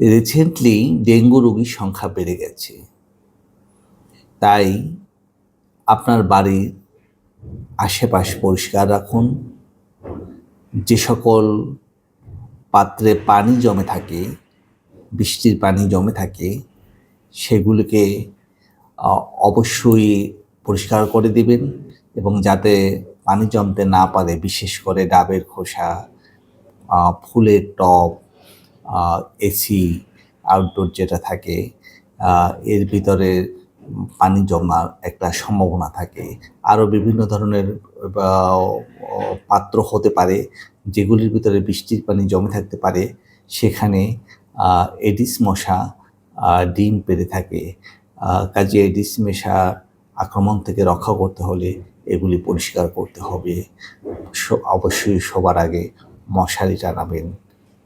Recently dengue রোগীর সংখ্যা বেড়ে গেছে। তাই আপনার বাড়ির আশেপাশ পরিষ্কার রাখুন। যে সকল পাত্রে পানি জমে থাকে, বৃষ্টির পানি জমে থাকে, সেগুলিকে অবশ্যই পরিষ্কার করে দিবেন এবং যাতে পানি জমতে না পারে, বিশেষ করে ডাবের খোসা ফুলের টব এসি আউটডোর যেটা থাকে এর ভিতরে পানি জমার একটা সম্ভাবনা থাকে। আরও বিভিন্ন ধরনের পাত্র হতে পারে, যেগুলির ভিতরে বৃষ্টির পানি জমে থাকতে পারে। সেখানে এডিস মশা ডিম পেড়ে থাকে। কাজে এডিস মশা আক্রমণ থেকে রক্ষা করতে হলে এগুলি পরিষ্কার করতে হবে। অবশ্যই সবার আগে মশারি টানাবেন